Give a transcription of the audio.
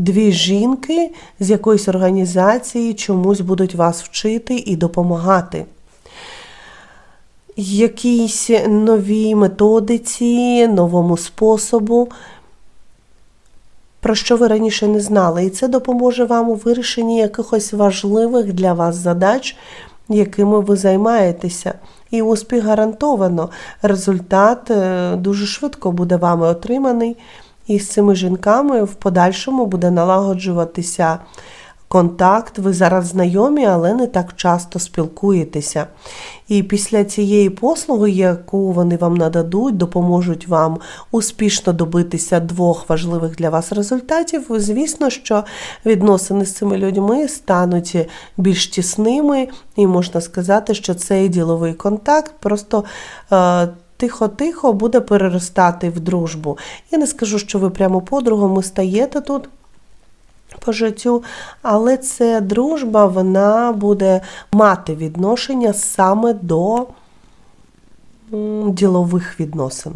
дві жінки з якоїсь організації чомусь будуть вас вчити і допомагати. Якійсь новій методиці, новому способу, про що ви раніше не знали. І це допоможе вам у вирішенні якихось важливих для вас задач, якими ви займаєтеся. І успіх гарантовано. Результат е, дуже швидко буде вами отриманий. І з цими жінками в подальшому буде налагоджуватися контакт. Ви зараз знайомі, але не так часто спілкуєтеся. І після цієї послуги, яку вони вам нададуть, допоможуть вам успішно добитися двох важливих для вас результатів, звісно, що відносини з цими людьми стануть більш тісними, і можна сказати, що цей діловий контакт просто. Тихо-тихо буде переростати в дружбу. Я не скажу, що ви прямо подругами стаєте тут по життю, але це дружба, вона буде мати відношення саме до ділових відносин.